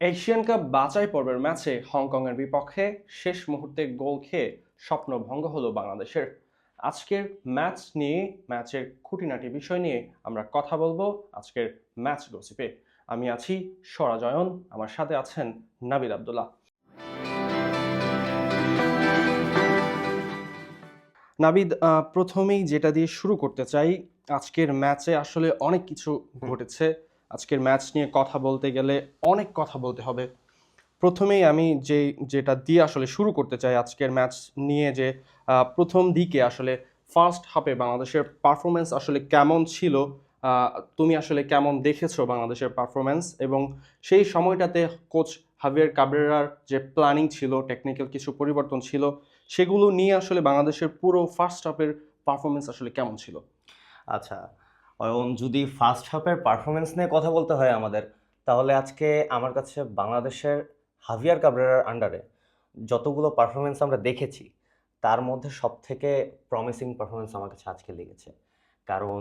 Asian cup বাছাই পর্বের ম্যাচে হংকংয়ের বিপক্ষে শেষ মুহূর্তে গোল খেয়ে স্বপ্ন ভঙ্গ হলো বাংলাদেশের। আজকের ম্যাচ নিয়ে ম্যাচের খুঁটিনাটি বিষয় নিয়ে আমরা কথা বলব আজকের ম্যাচ গসিপে। আমি আছি সরাজয়ন আমার সাথে আছেন নাবিদ আব্দুল্লাহ। নাবিদ প্রথমেই যেটা দিয়ে শুরু করতে চাই আজকের ম্যাচে আসলে অনেক কিছু ঘটেছে। আজকের ম্যাচ নিয়ে কথা বলতে গেলে অনেক কথা বলতে হবে। প্রথমেই আমি যে, যেটা দিয়ে আসলে শুরু করতে চাই আজকের ম্যাচ নিয়ে যে প্রথম দিকে আসলে ফার্স্ট হাফে বাংলাদেশের পারফরমেন্স আসলে কেমন ছিল তুমি আসলে কেমন দেখেছ বাংলাদেশের পারফরমেন্স এবং সেই সময়টাতে কোচ হাভিয়ার কাবরেরার যে প্ল্যানিং ছিল টেকনিক্যাল কিছু পরিবর্তন ছিল, সেগুলো নিয়ে আসলে বাংলাদেশের পুরো ফার্স্ট হাফের পারফরমেন্স আসলে কেমন ছিল? আচ্ছা অয়ন যদি ফার্স্ট হাফের পারফরমেন্স নিয়ে কথা বলতে হয় আমাদের, তাহলে আজকে আমার কাছে বাংলাদেশের হাভিয়ার কাবরেরার আন্ডারে যতগুলো পারফরমেন্স আমরা দেখেছি, তার মধ্যে সব থেকে প্রমিসিং পারফরমেন্স আমার কাছে আজকে লেগেছে। কারণ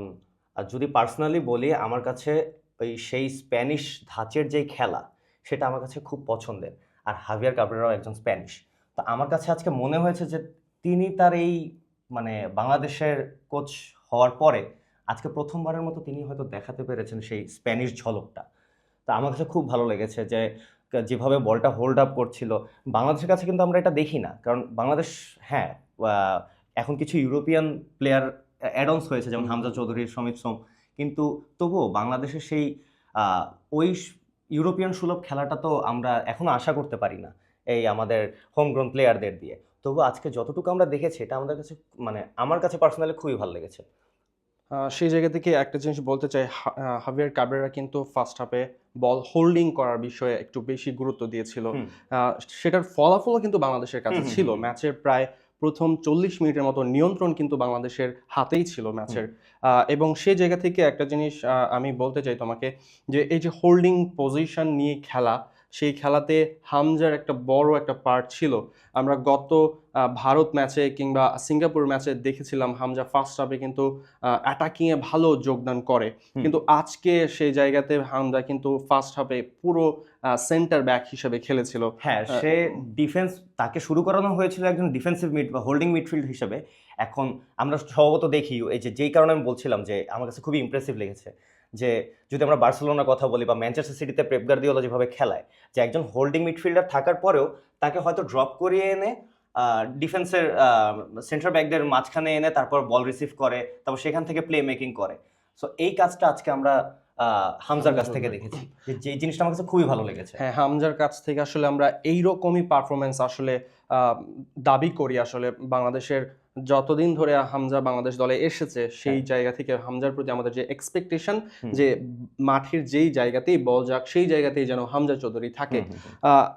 যদি পার্সোনালি বলি, আমার কাছে ওই সেই স্প্যানিশ ধাঁচের যেই খেলা, সেটা আমার কাছে খুব পছন্দের। আর হাভিয়ার কাবরেরাও একজন স্প্যানিশ তো আমার কাছে আজকে মনে হয়েছে যে, তিনি তার এই মানে বাংলাদেশের কোচ হওয়ার পরে আজকে প্রথমবারের মতো তিনি হয়তো দেখাতে পেরেছেন সেই স্প্যানিশ ঝলকটা। তা আমার কাছে খুব ভালো লেগেছে যে যেভাবে বলটা হোল্ড আপ করছিল। বাংলাদেশের কাছে কিন্তু আমরা এটা দেখি না। কারণ বাংলাদেশ হ্যাঁ এখন কিছু ইউরোপিয়ান প্লেয়ার অ্যাডন্স হয়েছে, যেমন হামজা চৌধুরী সমিত সোম। কিন্তু তবুও বাংলাদেশের সেই ওই ইউরোপিয়ান সুলভ খেলাটা তো আমরা এখনও আশা করতে পারি না এই আমাদের হোমগ্রোন প্লেয়ারদের দিয়ে। তবু আজকে যতটুকু আমরা দেখেছি, এটা আমাদের কাছে মানে আমার কাছে পার্সোনালি খুবই ভালো লেগেছে। সেই জায়গা থেকে একটা জিনিস বলতে চাই হাভিয়ার কাবেরা কিন্তু ফার্স্ট হাফে বল হোল্ডিং করার বিষয়ে একটু বেশি গুরুত্ব দিয়েছিল। সেটার ফলাফলও কিন্তু বাংলাদেশের কাছে ছিল। ম্যাচের প্রায় প্রথম চল্লিশ মিনিটের মতো নিয়ন্ত্রণ কিন্তু বাংলাদেশের হাতেই ছিল ম্যাচের। এবং সেই জায়গা থেকে একটা জিনিস আমি বলতে চাই তোমাকে যে এই যে হোল্ডিং পজিশন নিয়ে খেলা সেই খেলাতে হামজার একটা বড় একটা পার্ট ছিল। আমরা গত ভারত ম্যাচে কিংবা সিঙ্গাপুর ম্যাচে দেখেছিলাম হামজা ফার্স্ট হাফে কিন্তু অ্যাটাকিংয়ে ভালো যোগদান করে। কিন্তু আজকে সেই জায়গাতে হামজা কিন্তু ফার্স্ট হাফে পুরো সেন্টার ব্যাক হিসেবে খেলেছিল। হ্যাঁ সে ডিফেন্স তাকে শুরু করানো হয়েছিল একজন ডিফেন্সিভ মিড বা হোল্ডিং মিডফিল্ড হিসেবে। এখন আমরা স্বভাবত দেখি এই যে যেই কারণে আমি বলছিলাম যে আমার কাছে খুবই ইমপ্রেসিভ লেগেছে। যে যদি আমরা বার্সেলোনার কথা বলি বা ম্যানচেস্টার সিটিতে প্রেপ গার্দিওলা যেভাবে খেলায়, যে একজন হোল্ডিং মিডফিল্ডার থাকার পরেও তাকে হয়তো ড্রপ করিয়ে এনে ডিফেন্সের সেন্টার ব্যাকদের মাঝখানে এনে তারপর বল রিসিভ করে, তারপর সেখান থেকে প্লে মেকিং করে। সো এই কাজটা আজকে আমরা হামজার কাছ থেকে দেখেছি। যে জিনিসটা আমার কাছে খুবই ভালো লেগেছে। হ্যাঁ হামজার কাছ থেকে আসলে আমরা এইরকমই পারফরমেন্স আসলে দাবি করি আসলে বাংলাদেশের যতদিন ধরে হামজা বাংলাদেশ দলে এসেছে সেই হ্যাঁ। জায়গা থেকে হামজার প্রতি আমাদের যে এক্সপেকটেশন যে মাঠের যেই জায়গাতেই বল যাক সেই জায়গাতেই যেন হামজা চৌধুরী থাকে।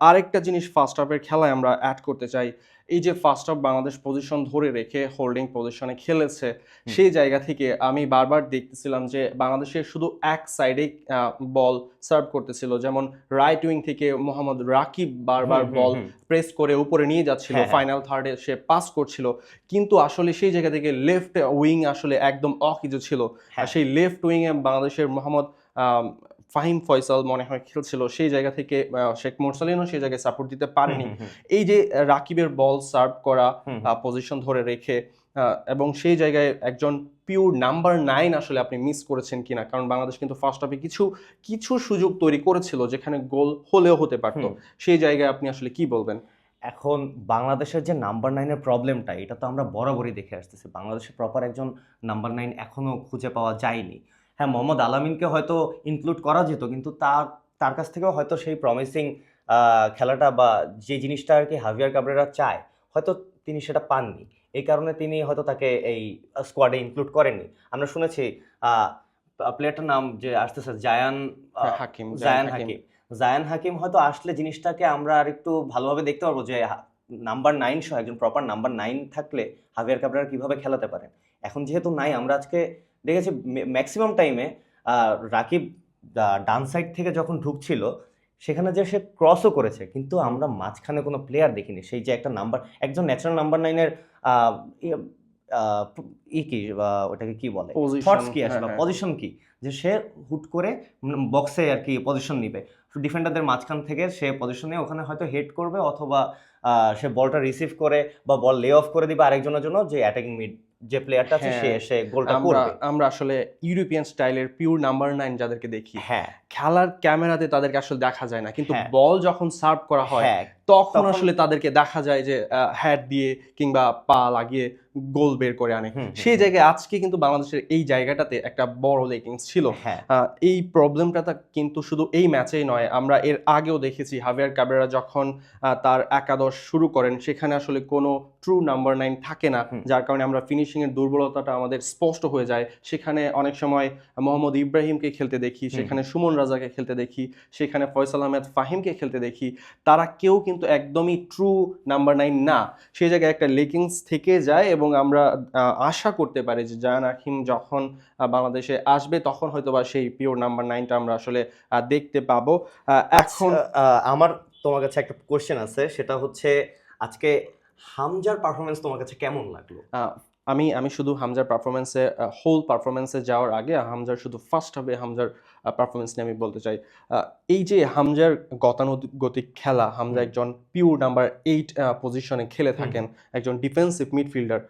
আরেকটা জিনিস ফার্স্ট হাফের খেলায় আমরা অ্যাড করতে চাই এই যে ফার্স্ট হাফ বাংলাদেশ পজিশন ধরে রেখে হোল্ডিং পজিশনে খেলেছে সেই জায়গা থেকে আমি বারবার দেখতেছিলাম যে বাংলাদেশের শুধু এক সাইডে বল সার্ভ করতেছিল। যেমন রাইট উইং থেকে মোহাম্মদ রাকিব বারবার বল প্রেস করে উপরে নিয়ে যাচ্ছিল। হ্যাঁ, হ্যাঁ। ফাইনাল থার্ডে সে পাস করছিল। কিন্তু আসলে সেই জায়গা থেকে লেফট উইং আসলে একদম অকিজু ছিল। হ্যাঁ। সেই লেফট উইং এ বাংলাদেশের মোহাম্মদ ফাহিম ফয়সাল মনে হয় খেলছিল সেই জায়গা থেকে শেখ মোরসালিনও সেই জায়গায় সাপোর্ট দিতে পারেনি। এই যে রাকিবের বল সার্ভ করা পজিশন ধরে রেখে এবং সেই জায়গায় একজন পিওর নাম্বার নাইন আসলে আপনি মিস করেছেন কিনা কারণ বাংলাদেশ কিন্তু ফার্স্ট হাফে কিছু কিছু সুযোগ তৈরি করেছিল যেখানে গোল হলেও হতে পারতো। সেই জায়গায় আপনি আসলে কি বলবেন? এখন বাংলাদেশের যে নাম্বার নাইনের প্রবলেমটা এটা তো আমরা বরাবরই দেখে আসতেছি। বাংলাদেশে প্রপার একজন নাম্বার নাইন এখনও খুঁজে পাওয়া যায়নি। হ্যাঁ মোহাম্মদ আলামিনকে হয়তো ইনক্লুড করা যেত কিন্তু তার তার কাছ থেকেও হয়তো সেই প্রমিসিং খেলাটা বা যে জিনিসটা আর কি হাভিয়ার কাবরেরা চায় হয়তো তিনি সেটা পাননি। এই কারণে তিনি হয়তো তাকে এই স্কোয়াডে ইনক্লুড করেননি। আমরা শুনেছি প্লেয়ারটার নাম যে আসতেছে জায়ান হ্যাঁ, হাকিম জায়ান হাকিম। জায়ান হাকিম হয়তো আসলে জিনিসটাকে আমরা আর একটু ভালোভাবে দেখতে পারব যে নাম্বার নাইন সহ একজন প্রপার নাম্বার নাইন থাকলে হাভিয়ার কাবরার কীভাবে খেলাতে পারেন। এখন যেহেতু নাই আমরা আজকে দেখেছি ম্যাক্সিমাম টাইমে রাকিব ডান সাইড থেকে যখন ঢুকছিল সেখানে যে সে ক্রসও করেছে কিন্তু আমরা মাঝখানে কোনো প্লেয়ার দেখিনি। সেই যে একটা নাম্বার একজন ন্যাচারাল নাম্বার নাইনের ই কি ওটাকে কি বলে? থটস কি আসলে। পজিশন কি যে সে হুট করে বক্সে আর কি পজিশন নিবে। ডিফেন্ডারদের মাঝখান থেকে সে পজিশনে ওখানে হয়তো হেড করবে অথবা সে বলটা রিসিভ করে বা বল লে অফ করে দিবে আরেকজনের জন্য যে অ্যাটাকিং মিড যে প্লেয়ারটা আছে সে হ্যাঁ, এসে গোলটা করবে। আমরা আসলে ইউরোপিয়ান স্টাইলের পিওর নাম্বার নাইন যাদেরকে দেখি হ্যাঁ। খেলার ক্যামেরাতে তাদেরকে আসলে দেখা যায় না। কিন্তু হ্যাঁ। বল যখন সার্ভ করা হয় হ্যাঁ তখন তখন- আসলে তাদেরকে দেখা যায় যে হ্যাট দিয়ে কিংবা পা লাগিয়ে গোল বের করে আনে। সেই জায়গায় আজকে কিন্তু বাংলাদেশের এই জায়গাটাতে একটা বড় লেকিংস ছিল। হ্যাঁ। এই প্রবলেমটা কিন্তু শুধু এই ম্যাচেই নয় আমরা এর আগেও দেখেছি হাভিয়ার কাবেরা যখন তার একাদশ শুরু করেন সেখানে আসলে কোনো ট্রু নাম্বার নাইন থাকে না। যার কারণে আমরা ফিনিশিং এর দুর্বলতাটা আমাদের স্পষ্ট হয়ে যায়। সেখানে অনেক সময় মোহাম্মদ ইব্রাহিমকে খেলতে দেখি সেখানে সুমন রাজাকে খেলতে দেখি সেখানে ফয়সাল আহমেদ ফাহিমকে খেলতে দেখি। তারা কেউ কিন্তু একদমই ট্রু নাম্বার নাইন না। সেই জায়গায় একটা লেকিংস থেকে যায় এবং আমরা আশা করতে পারি যে জায়ান আখিম যখন বাংলাদেশে আসবে তখন হয়তো বা সেই পিওর নাম্বার নাইনটা আমরা আসলে দেখতে পাবো। এখন আচ্ছা, আমার তোমার কাছে একটা কোশ্চেন আছে সেটা হচ্ছে আজকে হামজার পারফরমেন্স তোমার কাছে কেমন লাগল? আমি আমি শুধু হামজার পারফরমেন্সে হোল পারফরমেন্সে যাওয়ার আগে হামজার শুধু ফার্স্ট হবে হামজার পারফরমেন্স নিয়ে আমি বলতে চাই। এই যে হামজার গতানুগতিক খেলা হামজা একজন পিওর নাম্বার এইট পজিশনে খেলে থাকেন একজন ডিফেন্সিভ মিডফিল্ডার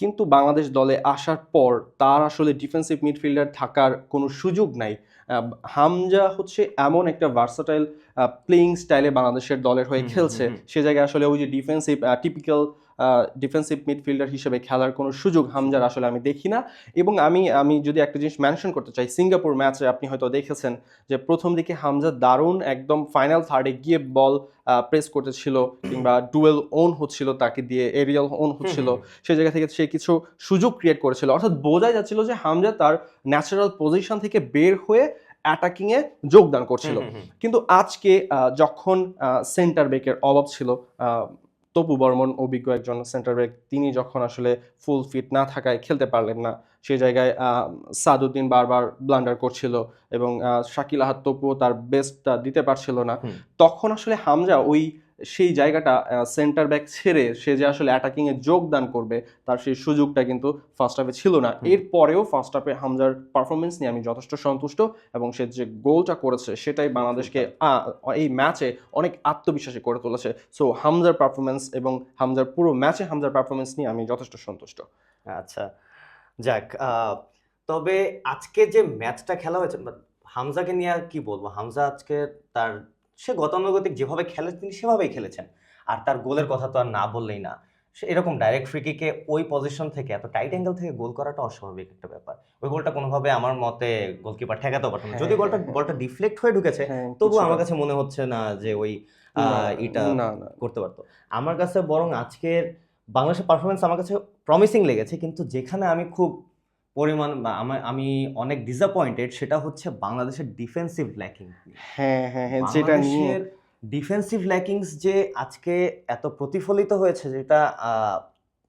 কিন্তু বাংলাদেশ দলে আসার পর তার আসলে ডিফেন্সিভ মিডফিল্ডার থাকার কোনো সুযোগ নাই আহ, হামজা হচ্ছে এমন একটা ভার্সাটাইল প্লেইং স্টাইলে বাংলাদেশের দলের হয়ে খেলছে। সে জায়গায় আসলে ওই যে ডিফেন্সিভ টিপিক্যাল ডিফেন্সিভ মিডফিল্ডার হিসেবে খেলার কোনো সুযোগ হামজার আসলে আমি দেখি না। এবং আমি আমি যদি একটা জিনিস মেনশন করতে চাই সিঙ্গাপুর ম্যাচে আপনি হয়তো দেখেছেন যে প্রথম দিকে হামজা দারুণ একদম ফাইনাল থার্ডে গিয়ে বল প্রেস করতেছিল কিংবা ডুয়েল ওন হচ্ছিল তাকে দিয়ে এরিয়াল ওন হচ্ছিল। সেই জায়গা থেকে সে কিছু সুযোগ ক্রিয়েট করেছিল। অর্থাৎ বোঝাই যাচ্ছিল যে হামজা তার ন্যাচারাল পজিশন থেকে বের হয়ে অ্যাটাকিংয়ে যোগদান করছিল। কিন্তু আজকে যখন সেন্টার বেকের অভাব ছিল তপু বর্মন অভিজ্ঞ একজন সেন্টার ব্যাক তিনি যখন আসলে ফুল ফিট না থাকায় খেলতে পারলেন না সেই জায়গায় আহ, সাদুদ্দিন বারবার ব্লান্ডার করছিল এবং শাকিল আহাত তপুও তার বেস্টটা দিতে পারছিল না। তখন আসলে হামজা ওই সেই জায়গাটা সেন্টার ব্যাক ছেড়ে সে যে আসলে অ্যাটাকিংয়ে যোগদান করবে তার সেই সুযোগটা কিন্তু ফার্স্ট হাফে ছিল না। এরপরেও ফার্স্ট হাফে হামজার পারফরমেন্স নিয়ে আমি যথেষ্ট সন্তুষ্ট এবং সে যে গোলটা করেছে সেটাই বাংলাদেশকে এই ম্যাচে অনেক আত্মবিশ্বাসী করে তুলেছে। সো হামজার পারফরমেন্স এবং হামজার পুরো ম্যাচে হামজার পারফরমেন্স নিয়ে আমি যথেষ্ট সন্তুষ্ট। আচ্ছা যাক তবে আজকে যে ম্যাচটা খেলা হয়েছে হামজাকে নিয়ে কি বলব? হামজা আজকে তার সে গতানুগতিক যেভাবে খেলে তিনি সেভাবেই খেলেছেন। আর তার গোলের কথা তো আর না বললেই না। সে এরকম ডাইরেক্ট ফ্রিকিকে ওই পজিশন থেকে এত টাইট অ্যাঙ্গেল থেকে গোল করাটা অস্বাভাবিক একটা ব্যাপার। ওই গোলটা কোনোভাবে আমার মতে গোলকিপার ঠেকাতে পারতো না। যদি হ্যাঁ, বলটা হ্যাঁ, ডিফ্লেক্ট হয়ে ঢুকেছে হ্যাঁ, তবু আমার কাছে মনে হচ্ছে না যে ওই এটা করতে পারতো। আমার কাছে বরং আজকের বাংলাদেশের পারফরমেন্স আমার কাছে প্রমিসিং লেগেছে। কিন্তু যেখানে আমি খুব পরিমাণ আমা- আমি অনেক ডিসঅ্যাপয়েন্টেড সেটা হচ্ছে বাংলাদেশের ডিফেন্সিভ ল্যাকিং হ্যাঁ হ্যাঁ হ্যাঁ যেটা নিয়ে ডিফেন্সিভ ল্যাকিংস যে আজকে এত প্রতিফলিত হয়েছে যেটা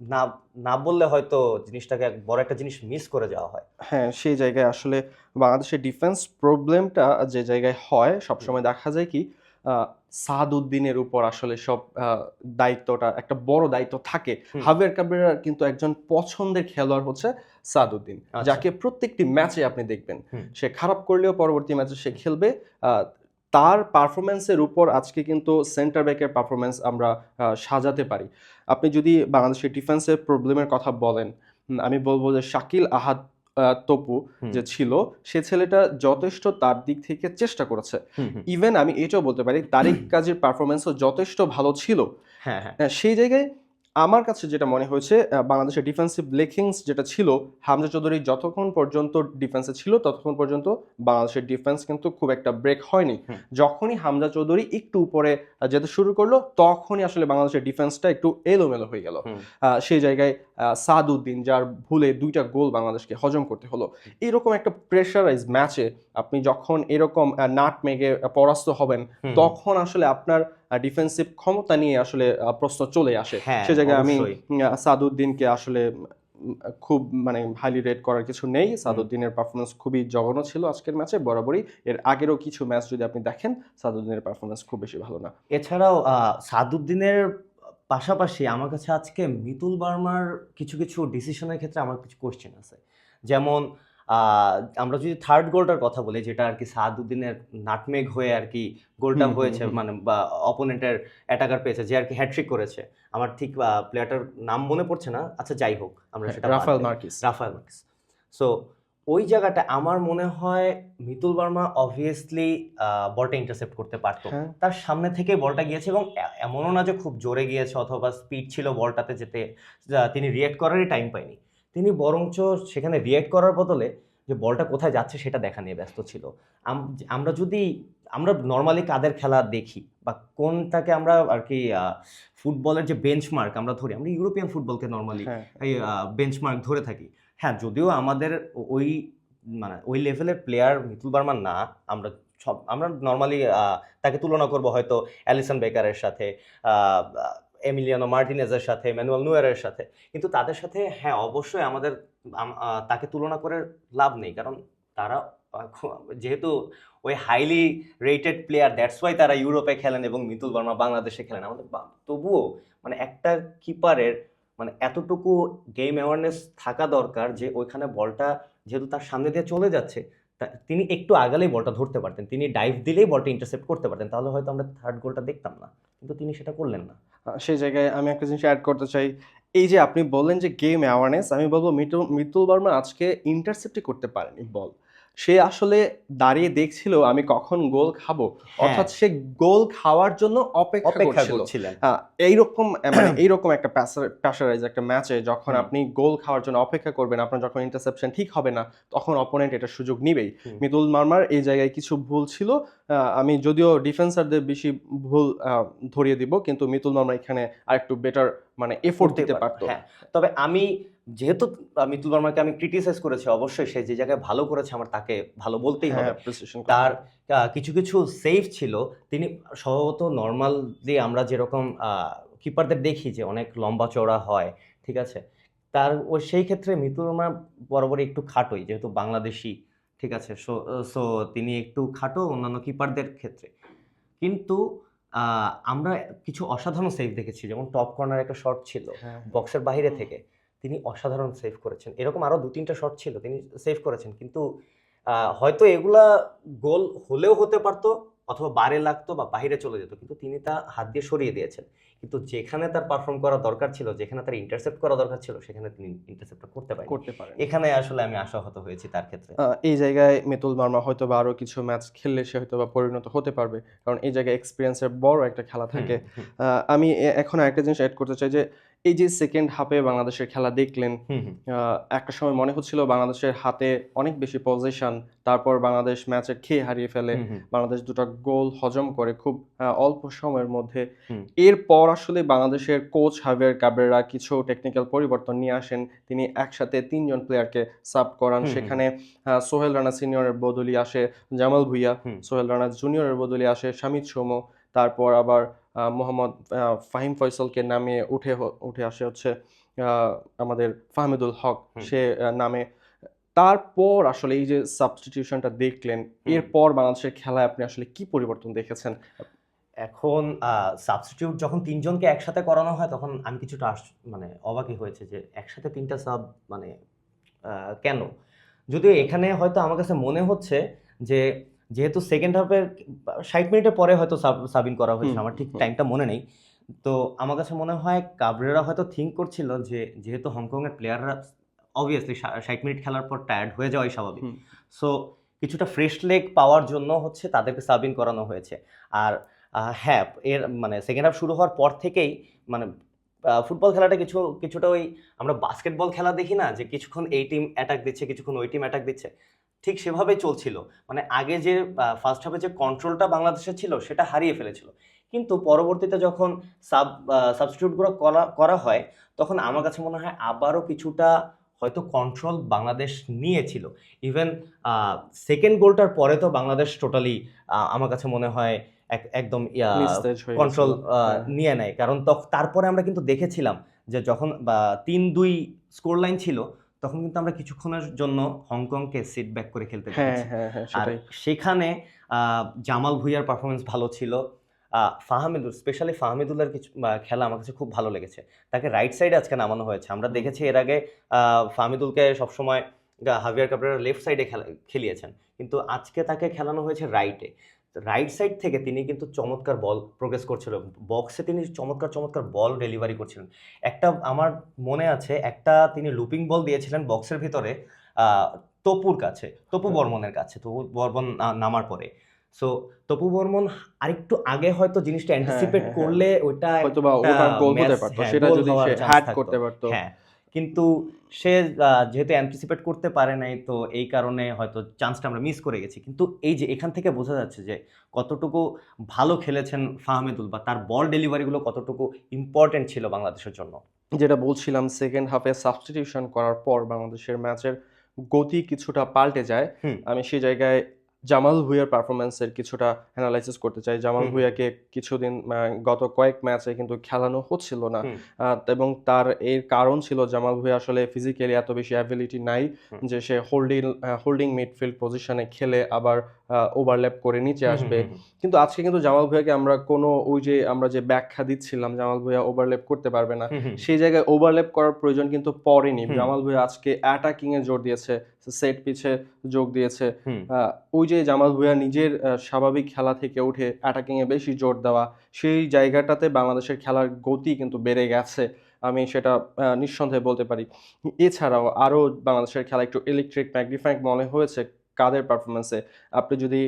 না না বললে হয়তো জিনিসটাকে এক বড় একটা জিনিস মিস করে যাওয়া হয়। হ্যাঁ সেই জায়গায় আসলে বাংলাদেশের ডিফেন্স প্রবলেমটা যে জায়গায় হয় সবসময় দেখা যায় কি সাদউদ্দিনের উপর আসলে সব দায়িত্বটা একটা বড় দায়িত্ব থাকে। হুম। হাবিয়ার কাবেরার কিন্তু একজন পছন্দের খেলোয়াড় হচ্ছে সাদউদ্দিন আচ্ছা। যাকে প্রত্যেকটি ম্যাচে আপনি দেখবেন। সে খারাপ করলেও পরবর্তী ম্যাচে সে খেলবে। আহ, তার পারফরমেন্সের উপর আজকে কিন্তু সেন্টার ব্যাকের পারফরমেন্স আমরা সাজাতে পারি। আপনি যদি বাংলাদেশের ডিফেন্সের প্রবলেমের কথা বলেন আমি বলব যে শাকিল আহাদ আহ, তপু যে ছিল সে ছেলেটা যথেষ্ট তার দিক থেকে চেষ্টা করেছে। ইভেন আমি এটাও বলতে পারি তারিক কাজের পারফরমেন্সও যথেষ্ট ভালো ছিল। হ্যাঁ হ্যাঁ। সেই জায়গায় আমার কাছে যেটা মনে হয়েছে বাংলাদেশের ডিফেন্সিভ লেকিংস যেটা ছিল হামজা চৌধুরী যতক্ষণ পর্যন্ত ডিফেন্সে ছিল ততক্ষণ পর্যন্ত বাংলাদেশের ডিফেন্স কিন্তু খুব একটা ব্রেক হয়নি। যখনই হামজা চৌধুরী একটু উপরে যেতে শুরু করল তখনই আসলে বাংলাদেশের ডিফেন্সটা একটু এলোমেলো হয়ে গেল। সেই জায়গায় সাদউদ্দিন যার ভুলে দুইটা গোল বাংলাদেশকে হজম করতে হলো। এরকম একটা প্রেশারাইজ ম্যাচে আপনি যখন এরকম নাট মেগে পরাস্ত হবেন তখন আসলে আপনার ডিফেন্সিভ ক্ষমতা নিয়ে আসলে প্রশ্ন চলে আসে। হ্যাঁ, সে জায়গায় আমি সাদউদ্দিনকে আসলে খুব মানে হাইলি রেট করার কিছু নেই। সাদউদ্দিনের পারফরমেন্স খুবই জঘন্য ছিল আজকের ম্যাচে বরাবরই। এর আগেরও কিছু ম্যাচ যদি আপনি দেখেন সাদউদ্দিনের পারফরমেন্স খুব বেশি ভালো না। এছাড়াও সাদুদ্দিনের পাশাপাশি আমার কাছে আজকে মিতুল বার্মার কিছু কিছু ডিসিশনের ক্ষেত্রে আমার কিছু কোশ্চেন আছে। যেমন আমরা যদি থার্ড গোলটার কথা বলি যেটা আর কি সাদউদ্দিনের নাটমেগ হয়ে আর কি গোলটা হয়েছে মানে বা অপোনেন্টের অ্যাটাকার পেয়েছে যে আর কি হ্যাট্রিক করেছে। আমার ঠিক প্লেয়ারটার নাম মনে পড়ছে না। আচ্ছা যাই হোক আমরা সেটা বাদ Rafael Marquez. Rafael Marquez. So ওই জায়গাটা আমার মনে হয় মিতুল বর্মা অবভিয়াসলি বলটা ইন্টারসেপ্ট করতে পারতো। হ্যাঁ। তার সামনে থেকে বলটা গিয়েছে এবং এমনও না যে খুব জোরে গিয়েছে অথবা স্পিড ছিল বলটাতে যেতে তিনি রিয়েক্ট করারই টাইম পায়নি। তিনি বরঞ্চ সেখানে রিয়েক্ট করার বদলে যে বলটা কোথায় যাচ্ছে সেটা দেখা নিয়ে ব্যস্ত ছিল। আমরা যদি আমরা নর্মালি কাদের খেলা দেখি বা কোনটাকে আমরা আর কি ফুটবলের যে বেঞ্চমার্ক আমরা ধরি আমরা ইউরোপিয়ান ফুটবলকে নর্মালি এই বেঞ্চমার্ক ধরে থাকি। হ্যাঁ যদিও আমাদের ওই মানে ওই লেভেলের প্লেয়ার মিতুল বার্মা না, আমরা সব, আমরা নর্মালি তাকে তুলনা করব হয়তো অ্যালিসন বেকারের সাথে এমিলিয়ানো মার্টিনেজের সাথে, ম্যানুয়াল নুয়ারের সাথে। কিন্তু তাদের সাথে হ্যাঁ অবশ্যই আমাদের তাকে তুলনা করে লাভ নেই। কারণ তারা যেহেতু ওই highly rated player that's why তারা ইউরোপে খেলেন এবং মিতুল বর্মা বাংলাদেশে খেলেন। আমাদের তবুও মানে একটা কিপারের মানে এতটুকু গেম অ্যাওয়ারনেস থাকা দরকার যে ওইখানে বলটা যেহেতু তার সামনে দিয়ে চলে যাচ্ছে তিনি একটু আগালেই বলটা ধরতে পারতেন। তিনি ডাইভ দিলেই বলটা ইন্টারসেপ্ট করতে পারতেন। তাহলে হয়তো আমরা থার্ড গোলটা দেখতাম না। কিন্তু তিনি সেটা করলেন না। সেই জায়গায় আমি একটা জিনিস অ্যাড করতে চাই। এই যে আপনি বললেন যে গেম অ্যাওয়ারনেস আমি বলব মিতুল মিতুল বর্মা আজকে ইন্টারসেপ্টই করতে পারেনি বল সে আসলে দাঁড়িয়ে দেখছিল আমি কখন গোল খাব? অর্থাৎ সে গোল খাওয়ার জন্য অপেক্ষা হ্যাঁ। করছিল। হ্যাঁ, এইরকম মানে এইরকম একটা প্রেশারাইজ একটা ম্যাচে যখন আপনি গোল খাওয়ার জন্য অপেক্ষা করবেন আপনার যখন ইন্টারসেপশন ঠিক হবে না তখন অপোনেন্ট এটা সুযোগ নিবেই। মিতুল মার্মার এই জায়গায় কিছু ভুল ছিল। আহ, আমি যদিও ডিফেন্সারদের বেশি ভুল আহ, ধরিয়ে দিব কিন্তু মিতুল মার্মা এখানে আরেকটু বেটার মানে এফোর্ট দিতে পারতো, পারতো। হ্যাঁ তবে আমি যেহেতু মিতুল বর্মাকে আমি ক্রিটিসাইজ করেছি অবশ্যই সে যে জায়গায় ভালো করেছে আমার তাকে ভালো বলতেই হবে। হ্যাঁ করতে তার কিছু কিছু সেফ ছিল। তিনি সম্ভবত নর্মাল আমরা যেরকম কিপারদের দেখি যে অনেক লম্বা চওড়া হয় ঠিক আছে? তার ও সেই ক্ষেত্রে মিতুল বর্মা বরাবরই একটু খাটোই যেহেতু বাংলাদেশি ঠিক আছে? সো সো তিনি একটু খাটো অন্যান্য কিপারদের ক্ষেত্রে। কিন্তু আমরা কিছু অসাধারণ সেভ দেখেছি। যেমন টপ কর্নার একটা শট ছিল হ্যাঁ, বক্সের বাইরে থেকে। তিনি অসাধারণ সেভ করেছেন। এরকম আরও দু তিনটা শট ছিল তিনি সেভ করেছেন। কিন্তু হয়তো এগুলা গোল হলেও হতে পারতো অথবা বারে লাগতো বা বাইরে চলে যেত কিন্তু তিনি তা হাত দিয়ে সরিয়ে দিয়েছেন। কিন্তু যেখানে তার পারফর্ম করা দরকার ছিল যেখানে তার ইন্টারসেপ্ট করা দরকার ছিল সেখানে তিনি ইন্টারসেপ্ট করতে পারেন করতে পারে এখানে আসলে আমি আশাহত হয়েছি তার ক্ষেত্রে। এই জায়গায় মিতুল মার্মা হয়তো বা আরও কিছু ম্যাচ খেললে সে হয়তো বা পরিণত হতে পারবে। কারণ এই জায়গায় এক্সপিরিয়েন্সের বড় একটা খেলা থাকে। আমি এখন একটা জিনিস অ্যাড করতে চাই যে এই যে সেকেন্ড হাফে বাংলাদেশের খেলা দেখলেন একটা সময় মনে হচ্ছিল বাংলাদেশের হাতে অনেক বেশি পজিশন তারপর বাংলাদেশ ম্যাচে খেয়ে হারিয়ে ফেলে বাংলাদেশ দুটো গোল হজম করে খুব অল্প সময়ের মধ্যে। এরপর আসলে বাংলাদেশের কোচ হাভিয়ার কাবেরা কিছু টেকনিক্যাল পরিবর্তন নিয়ে আসেন। তিনি একসাথে তিনজন প্লেয়ারকে সাব করান। সেখানে সোহেল রানা সিনিয়রের বদলি আসে জামাল ভুইয়া সোহেল রানা জুনিয়রের বদলি আসে শামিদ সোমো তারপর আবার মোহাম্মদ ফাহিম ফয়সলকে নামিয়ে উঠে উঠে আসে হচ্ছে আমাদের ফাহমিদুল হক। সে নামে। তারপর আসলে এই যে সাবস্টিটিউশনটা দেখলেন এরপর বাংলাদেশের খেলায় আপনি আসলে কি পরিবর্তন দেখেছেন? এখন সাবস্টিটিউট যখন তিনজনকে একসাথে করানো হয় তখন আমি কিছুটা আস- মানে অবাকই হয়েছে যে একসাথে তিনটা সাব মানে কেন? যদিও এখানে হয়তো আমার কাছে মনে হচ্ছে যে যেহেতু সেকেন্ড হাফের ষাট মিনিটের পরে হয়তো সাব- সাবিন করা হয়েছে আমার ঠিক টাইমটা মনে নেই। তো আমার কাছে মনে হয় কাবরেরা হয়তো থিঙ্ক করছিল যে যেহেতু হংকংয়ের প্লেয়াররা অবভিয়াসলি ষাট মিনিট খেলার পর টায়ার্ড হয়ে যাওয়াই স্বাভাবিক। সো কিছুটা ফ্রেশ লেগ পাওয়ার জন্য হচ্ছে তাদেরকে সাবিন করানো হয়েছে। আর হ্যাঁ এর মানে সেকেন্ড হাফ শুরু হওয়ার পর থেকেই মানে ফুটবল খেলাটা কিছু কিছুটা ওই আমরা বাস্কেটবল খেলা দেখি না? যে কিছুক্ষণ এই টিম অ্যাটাক দিচ্ছে কিছুক্ষণ ওই টিম অ্যাটাক দিচ্ছে। ঠিক সেভাবে চলছিল। মানে আগে যে ফার্স্ট হাফে যে কন্ট্রোলটা বাংলাদেশের ছিল সেটা হারিয়ে ফেলেছিল। কিন্তু পরবর্তীতে যখন সাব সাবস্টিটিউটগুলো করা করা হয় তখন আমার কাছে মনে হয় আবারও কিছুটা হয়তো কন্ট্রোল বাংলাদেশ নিয়েছিল। ইভেন সেকেন্ড গোলটার পরে তো বাংলাদেশ টোটালি আমার কাছে মনে হয় এক- একদম কন্ট্রোল হ্যাঁ। নিয়ে নেয় কারণ তারপরে আমরা কিন্তু দেখেছিলাম যে যখন তিন দুই স্কোর লাইন ছিল তখন কিন্তু আমরা কিছুক্ষণের জন্য হংকংকে সিট ব্যাক করে খেলতে হ্যাঁ হ্যাঁ হ্যাঁ আর সেখানে জামাল ভুইয়ার পারফরমেন্স ভালো ছিল। ফাহামিদুল স্পেশালি ফাহামিদুলের কিছু খেলা আমার কাছে খুব ভালো লেগেছে। তাকে রাইট সাইডে আজকে নামানো হয়েছে। আমরা দেখেছি এর আগে ফাহামিদুলকে সবসময় হাভিয়ার কাবরেরা লেফট সাইডে খেলা খেলিয়েছেন। কিন্তু আজকে তাকে খেলানো হয়েছে রাইটে রাইট সাইড থেকে তিনি কিন্তু চমৎকার বল প্রোগ্রেস করছিল। বক্সে তিনি চমৎকার চমৎকার বল ডেলিভারি করছিলেন। একটা আমার মনে আছে একটা তিনি লুপিং বল দিয়েছিলেন বক্সের ভিতরে আহ, তপুর কাছে তপু বর্মনের কাছে তপু বর্মন নামার পরে। সো তপু বর্মন আরেকটু আগে হয়তো জিনিসটা অ্যান্টিসিপেট হ্যাঁ, হ্যাঁ। করলে ওটা হয়তো বা গোল হতে পারতো সেটা যদি সে করতে পারতো। হ্যাঁ। কিন্তু সে যেহেতু অ্যান্টিসিপেট করতে পারে নাই তো এই কারণে হয়তো চান্সটা আমরা মিস করে গেছি। কিন্তু এই যে এখান থেকে বোঝা যাচ্ছে যে কতটুকু ভালো খেলেছেন ফাহমেদুল বা তার বল ডেলিভারিগুলো কতটুকু ইম্পর্টেন্ট ছিল বাংলাদেশের জন্য। যেটা বলছিলাম সেকেন্ড হাফে সাবস্টিটিউশন করার পর বাংলাদেশের ম্যাচের গতি কিছুটা পাল্টে যায়। আমি সেই জায়গায় জামাল ভুইয়ার পারফরমেন্সের কিছুটা অ্যানালাইসিস করতে চাই। জামাল ভুইয়াকে কিছুদিন গত কয়েক ম্যাচে কিন্তু খেলানো হচ্ছিল না। এবং তার এর কারণ ছিল জামাল ভুইয়া আসলে ফিজিক্যালি এত বেশি অ্যাবিলিটি নাই যে সে হোল্ডিং হোল্ডিং মিডফিল্ড পজিশনে খেলে আবার ওভারল্যাপ করে নিচে আসবে। কিন্তু আজকে কিন্তু জামাল ভুঁইয়াকে আমরা কোনো ওই যে আমরা যে ব্যাখ্যা দিচ্ছিলাম জামাল ভুঁইয়া ওভারল্যাপ করতে পারবে না। সেই জায়গায় ওভারল্যাপ করার প্রয়োজন কিন্তু পড়েনি। জামাল ভুঁইয়া আজকে অ্যাটাকিং এ জোর দিয়েছে সেট পিছে যোগ দিয়েছে। ওই যে জামাল ভুঁইয়া নিজের স্বাভাবিক খেলা থেকে উঠে অ্যাটাকিং এ বেশি জোর দেওয়া সেই জায়গাটাতে বাংলাদেশের খেলার গতি কিন্তু বেড়ে গেছে। আমি সেটা নিঃসন্দেহে বলতে পারি। এছাড়াও আরও বাংলাদেশের খেলা একটু ইলেকট্রিক ম্যাগনিফাইং মনে হয়েছে। কাদের পারফরমেন্সে আপনি যদি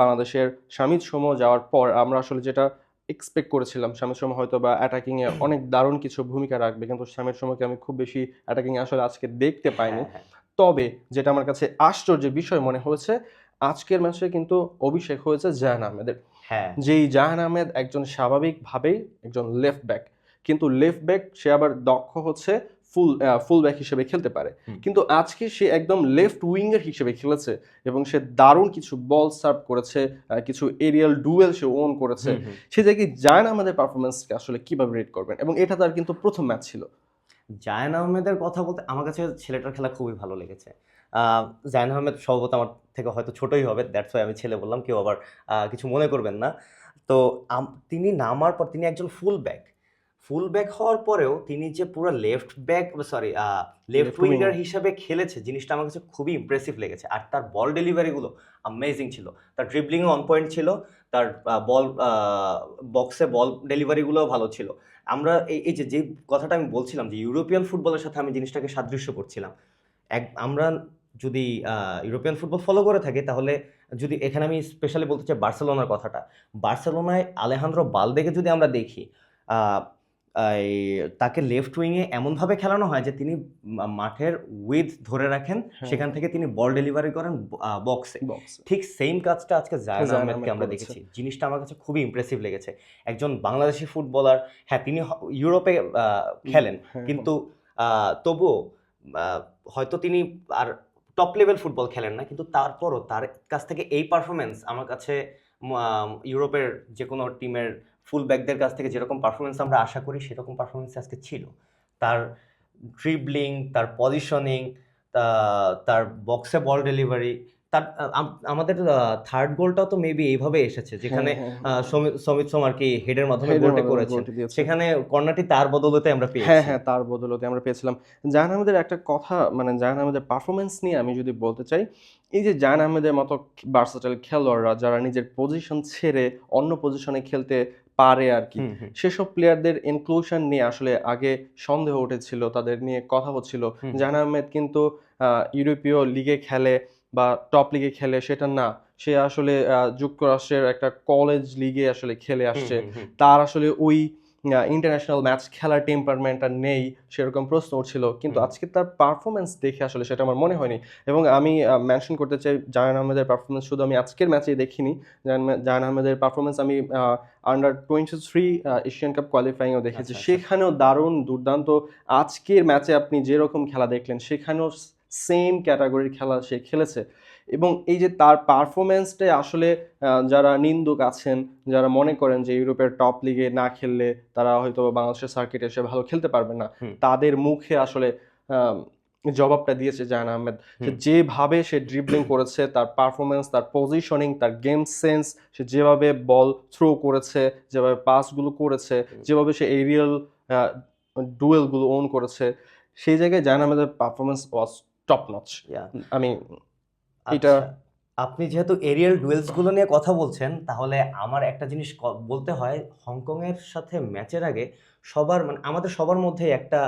বাংলাদেশের স্বামী সময় যাওয়ার পর আমরা আসলে যেটা এক্সপেক্ট করেছিলাম স্বামীর সময় হয়তো বা অ্যাটাকিং এ অনেক দারুণ কিছু ভূমিকা রাখবে কিন্তু স্বামীর সময়কে আমি খুব বেশি অ্যাটাকিং আসলে আজকে দেখতে পাইনি। হ্যাঁ, হ্যাঁ, তবে যেটা আমার কাছে আশ্চর্যের বিষয় মনে হয়েছে আজকের ম্যাচে কিন্তু অভিষেক হয়েছে জাহান আহমেদের। হ্যাঁ। যেই জাহান আহমেদ একজন স্বাভাবিকভাবেই একজন লেফট ব্যাক কিন্তু লেফট ব্যাক সে আবার দক্ষ হচ্ছে ফুল ফুল ব্যাক হিসেবে খেলতে পারে। কিন্তু আজকে সে একদম লেফট উইঙ্গার হিসেবে খেলেছে এবং সে দারুণ কিছু বল সার্ভ করেছে কিছু এরিয়াল ডুয়েল সে ওন করেছে। সে জায়গায় জাহান আহমেদের পারফরমেন্সকে আসলে কীভাবে রেট করবেন? এবং এটা তার কিন্তু প্রথম ম্যাচ ছিল। জায়ান আহমেদের কথা বলতে আমার কাছে ছেলেটার খেলা খুবই ভালো লেগেছে। জায়ান আহমেদ সম্ভবত আমার থেকে হয়তো ছোটই হবে দ্যাটস ওয়াই আমি ছেলে বললাম কেউ আবার কিছু মনে করবেন না। তো তিনি নামার পর তিনি একজন ফুল ব্যাক ফুল ব্যাক হওয়ার পরেও তিনি যে পুরো left back sorry left winger হিসাবে খেলেছে জিনিসটা আমার কাছে খুবই ইমপ্রেসিভ লেগেছে। আর তার বল ডেলিভারিগুলো অ্যামেজিং ছিল। তার ড্রিবলিংও অন পয়েন্ট ছিল তার বল বক্সে বল ডেলিভারিগুলোও ভালো ছিল। আমরা এই এই যে যে কথাটা আমি বলছিলাম যে ইউরোপিয়ান ফুটবলের সাথে আমি জিনিসটাকে সাদৃশ্য করছিলাম। এক আমরা যদি ইউরোপিয়ান ফুটবল ফলো করে থাকি তাহলে যদি এখানে আমি স্পেশালি বলতে চাই বার্সেলোনার কথাটা। বার্সেলোনায় আলেহান্দ্র বালদেকে যদি আমরা দেখি তাকে লেফট উইংয়ে এমনভাবে খেলানো হয় যে তিনি মাঠের উইথ ধরে রাখেন হ্যাঁ। সেখান থেকে তিনি বল ডেলিভারি করেন বক্সে বক্স ঠিক সেম কাজটা আজকে জায়ান জায়ান আহমেদকে আমরা দেখেছি। জিনিসটা আমার কাছে খুবই ইমপ্রেসিভ লেগেছে। একজন বাংলাদেশি ফুটবলার হ্যাঁ তিনি ইউরোপে খেলেন। হ্যাঁ, কিন্তু তবুও হয়তো তিনি আর টপ লেভেল ফুটবল খেলেন না কিন্তু তারপরও তার কাছ থেকে এই পারফরমেন্স আমার কাছে ইউরোপের যে কোনো টিমের ফুল ব্যাকদের কাছ থেকে যেরকম পারফরমেন্স আমরা আশা করি সেরকম পারফরমেন্স আজকে ছিল। তার ড্রিবলিং তার পজিশনিং তার বক্সে বল ডেলিভারি তার আমাদের থার্ড গোলটাও তো মেবি এইভাবে এসেছে যেখানে হ্যাঁ, হ্যাঁ, আহ, সমিত সোম আর কি হেডের মাধ্যমে গোলটি দিয়েছে। সেখানে কর্নারটি তার বদলতে আমরা পেয়েছি। হ্যাঁ হ্যাঁ তার বদলতে আমরা পেয়েছিলাম। জাহান আহমেদের একটা কথা মানে জাহান আহমেদের পারফরমেন্স নিয়ে আমি যদি বলতে চাই এই যে জাহান আহমেদের মতো বার্সাটাইল খেলোয়াড়রা যারা নিজের পজিশন ছেড়ে অন্য পজিশনে খেলতে পারে আর কি। সেসব প্লেয়ারদের ইনক্লুশন নিয়ে আসলে আগে সন্দেহ উঠেছিল তাদের নিয়ে কথা হচ্ছিল। জাহান আহমেদ কিন্তু আহ, ইউরোপীয় লিগে খেলে বা টপ লিগে খেলে সেটা না। সে আসলে আহ, যুক্তরাষ্ট্রের একটা কলেজ লিগে আসলে খেলে আসছে। তার আসলে ওই ইন্টারন্যাশনাল ম্যাচ খেলার টেম্পারমেন্টটা নেই সেরকম প্রশ্ন উঠছিল। কিন্তু আজকে তার পারফরমেন্স দেখে আসলে সেটা আমার মনে হয়নি। এবং আমি মেনশন করতে চাই জাহান আহমেদের পারফরমেন্স শুধু আমি আজকের ম্যাচেই দেখিনি। জাহান- জাহান আহমেদের পারফরমেন্স আমি under twenty three Asian cup কোয়ালিফাইংও দেখেছি। আচ্ছা, আচ্ছা। সেখানেও দারুণ দুর্দান্ত আজকের ম্যাচে আপনি যেরকম খেলা দেখলেন সেখানেও সেম ক্যাটাগরির খেলা সে খেলেছে। এবং এই যে তার পারফরমেন্সটাই আসলে যারা নিন্দুক আছেন যারা মনে করেন যে ইউরোপের টপ লিগে না খেললে তারা হয়তো বাংলাদেশের সার্কিটে এসে ভালো খেলতে পারবে না। তাদের মুখে আসলে জবাবটা দিয়েছে জাহান আহমেদ। যেভাবে সে ড্রিবলিং করেছে তার পারফরমেন্স তার পজিশনিং তার গেম সেন্স সে যেভাবে বল থ্রো করেছে যেভাবে পাসগুলো করেছে যেভাবে সে এরিয়াল ডুয়েলগুলো ওন করেছে সেই জায়গায় জাহান আহমেদের পারফরমেন্স ওয়াজ টপ নচ আমি এটা- আপনি যেহেতু এরিয়াল ডুয়েলসগুলো নিয়ে কথা বলছেন তাহলে আমার একটা জিনিস বলতে হয় হংকং এর সাথে ম্যাচের আগে সবার মানে আমাদের সবার মধ্যে একটা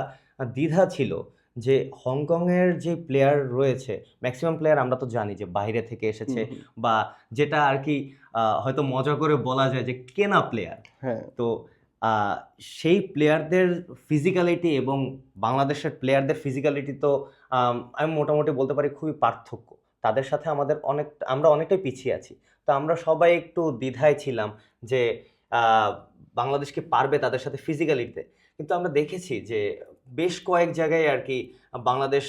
দ্বিধা ছিল যে হংকং এর যে প্লেয়ার রয়েছে ম্যাক্সিমাম প্লেয়ার আমরা তো জানি যে বাইরে থেকে এসেছে বা যেটা আর কি হয়তো মজা করে বলা যায় যে কেনা প্লেয়ার হ্যাঁ। তো সেই প্লেয়ারদের ফিজিক্যালিটি এবং বাংলাদেশের প্লেয়ারদের ফিজিক্যালিটি তো আমি মোটামুটি বলতে পারি খুবই পার্থক্য। তাদের সাথে আমাদের অনেক আমরা অনেকটাই পিছিয়ে আছি। তো আমরা সবাই একটু দ্বিধায় ছিলাম যে বাংলাদেশ কি পারবে তাদের সাথে ফিজিক্যালিটিতে কিন্তু আমরা দেখেছি যে বেশ কয়েক জায়গায় আর কি বাংলাদেশ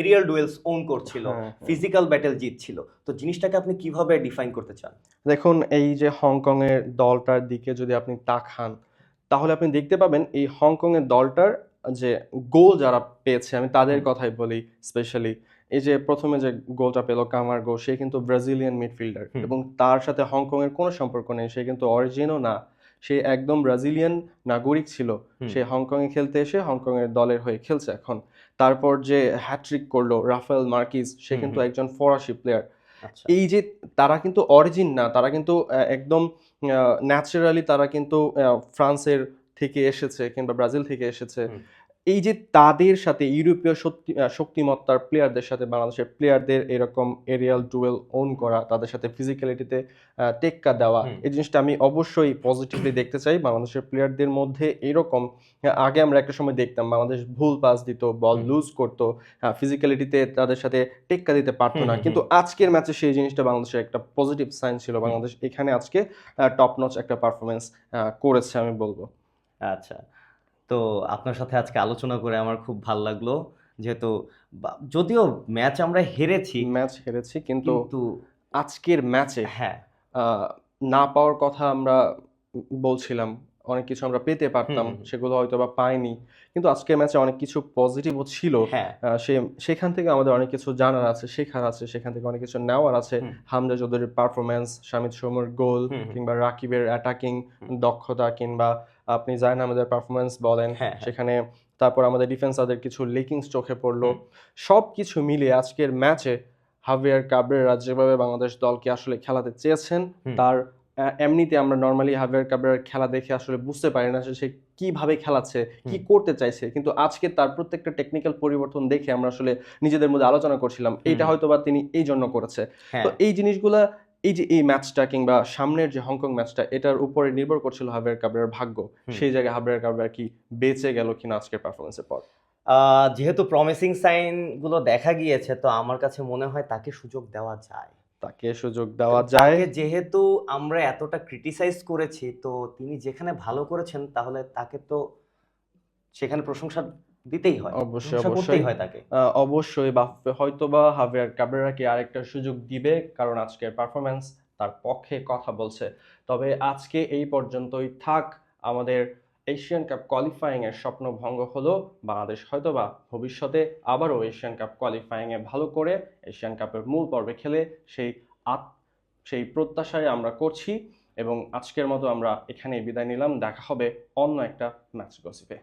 এরিয়াল ডুয়েলস ওন করছিল। ফিজিক্যাল ব্যাটেল জিতছিল। তো জিনিসটাকে আপনি কীভাবে ডিফাইন করতে চান? দেখুন এই যে হংকংয়ের দলটার দিকে যদি আপনি তাকান তাহলে আপনি দেখতে পাবেন এই হংকং এর দলটার যে গোল যারা পেয়েছে আমি তাদের। কথাই বলি স্পেশালি এই যে প্রথমে যে গোলটা পেল কামার্গো সে কিন্তু ব্রাজিলিয়ান মিডফিল্ডার এবং তার সাথে হংকং এর কোনো সম্পর্ক নেই সে কিন্তু অরিজিনও না। সে একদম ব্রাজিলিয়ান নাগরিক ছিল সে হংকং এ খেলতে এসে হংকং এর দলের হয়ে খেলছে এখন। তারপর যে হ্যাট্রিক করল রাফেল মার্কিস সে কিন্তু একজন ফরাসি প্লেয়ার আচ্ছা। এই যে তারা কিন্তু অরিজিন না তারা কিন্তু আহ, একদম ন্যাচারালি তারা কিন্তু ফ্রান্সের থেকে এসেছে কিংবা ব্রাজিল থেকে এসেছে। এই যে তাদের সাথে ইউরোপীয় শক্তি শক্তিমত্তার প্লেয়ারদের সাথে বাংলাদেশের প্লেয়ারদের এরকম এরিয়াল ডুয়েল ওন করা তাদের সাথে ফিজিক্যালিটিতে টেক্কা দেওয়া এই জিনিসটা আমি অবশ্যই পজিটিভলি দেখতে চাই। বাংলাদেশের প্লেয়ারদের মধ্যে এরকম আগে আমরা একটা সময় দেখতাম বাংলাদেশ ভুল পাস দিত বল লুজ করতো ফিজিক্যালিটিতে তাদের সাথে টেক্কা দিতে পারতো না। কিন্তু আজকের ম্যাচে সেই জিনিসটা বাংলাদেশের একটা পজিটিভ সাইন ছিল। বাংলাদেশ এখানে আজকে টপ নচ একটা পারফরমেন্স করেছে আমি বলব। আচ্ছা। তো আপনার সাথে আজকে আলোচনা করে আমার খুব ভালো লাগল। যেহেতু যদিও ম্যাচ আমরা হেরেছি। ম্যাচ হেরেছি কিন্তু কিন্তু আজকের ম্যাচে হ্যাঁ। না পাওয়ার কথা আমরা বলছিলাম। অনেক কিছু আমরা পেতে পারতাম। সেগুলো হয়তো বা পাইনি কিন্তু আজকের ম্যাচে অনেক কিছু পজিটিভও ছিল হ্যাঁ সে সেখান থেকে আমাদের অনেক কিছু জানার আছে শেখার আছে সেখান থেকে অনেক কিছু নেওয়ার আছে হুম। হামজা চৌধুরীর পারফরমেন্স শামিদ সোমর গোল। কিংবা রাকিবের অ্যাটাকিং দক্ষতা কিংবা আপনি জানেন আমাদের পারফরমেন্স বলেন হ্যাঁ, হ্যাঁ। সেখানে তারপর আমাদের ডিফেন্স তাদের কিছু লেকিংস চোখে পড়ল। সব কিছু মিলিয়ে আজকের ম্যাচে হাভিয়ার কাবরেরা যেভাবে বাংলাদেশ দলকে আসলে খেলাতে চেয়েছেন তার এমনিতে আমরা নর্মালি হাভিয়ার কাবরেরার খেলা দেখে আসলে বুঝতে পারি না সে কীভাবে খেলাচ্ছে কি করতে চাইছে। কিন্তু আজকে তার প্রত্যেকটা টেকনিক্যাল পরিবর্তন দেখে আমরা আসলে নিজেদের মধ্যে আলোচনা করছিলাম এইটা হয়তো বা তিনি এই জন্য করেছে। হ্যাঁ। তো এই জিনিসগুলা এই যে এই ম্যাচটা কিংবা সামনের যে হংকং ম্যাচটা এটার উপরে নির্ভর করছিল হাভিয়ার কাবরেরার ভাগ্য। সেই জায়গায় হাভিয়ার কাবরেরা কি বেঁচে গেল কিনা আজকের পারফরমেন্সের পর? আহ, যেহেতু প্রমিসিং সাইনগুলো দেখা গিয়েছে তো আমার কাছে মনে হয় তাকে সুযোগ দেওয়া যায়। তাকে সুযোগ দেওয়া যায়। যেহেতু আমরা এতটা ক্রিটিসাইজ করেছি তো তিনি যেখানে ভালো করেছেন তাহলে তাকে তো সেখানে প্রশংসা দিতেই হয় অবশ্যই, অবশ্যই। হয় তাকে। অবশ্যই বা হয়তো বা হাভিয়ার কাবরেরাকে আরেকটা সুযোগ দিবে? কারণ আজকের পারফরমেন্স তার পক্ষে কথা বলছে। তবে আজকে এই পর্যন্তই থাক। আমাদের এশিয়ান কাপ কোয়ালিফাইং এর স্বপ্ন ভঙ্গ হলো বাংলাদেশ। হয়তোবা ভবিষ্যতে আবারও এশিয়ান কাপ কোয়ালিফাইং এ ভালো করে এশিয়ান কাপের মূল পর্বে খেলে সেই আত সেই প্রত্যাশায় আমরা করছি এবং আজকের মতো আমরা এখানেই বিদায় নিলাম। দেখা হবে অন্য একটা ম্যাচ গসিপে